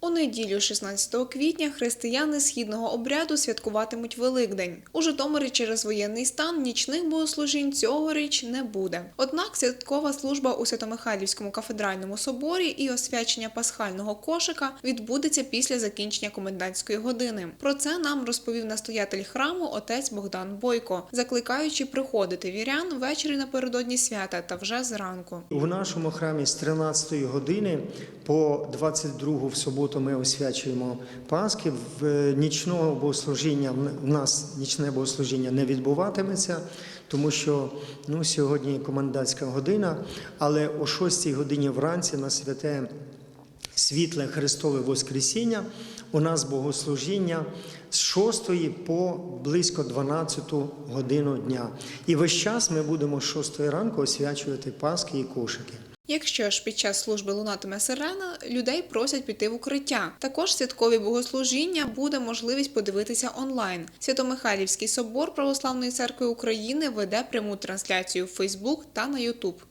У неділю, 16 квітня, християни східного обряду святкуватимуть Великдень. У Житомирі через воєнний стан нічних богослужінь цьогоріч не буде. Однак святкова служба у Свято-Михайлівському кафедральному соборі і освячення пасхального кошика відбудеться після закінчення комендантської години. Про це нам розповів настоятель храму отець Богдан Бойко, закликаючи приходити вірян ввечері напередодні свята та вже зранку. У нашому храмі з 13 години по 22 в суботу ми освячуємо Пасхи. В нічного богослужіння в нас нічне богослужіння не відбуватиметься, тому що ну, сьогодні комендантська година, але о 6 годині вранці на святе світле Христове Воскресіння у нас богослужіння з 6 по близько 12 годину дня. І весь час ми будемо з 6 ранку освячувати Пасхи і кошики. Якщо ж під час служби лунатиме сирена, людей просять піти в укриття. Також святкові богослужіння буде можливість подивитися онлайн. Свято-Михайлівський собор Православної церкви України веде пряму трансляцію в Фейсбук та на Ютуб.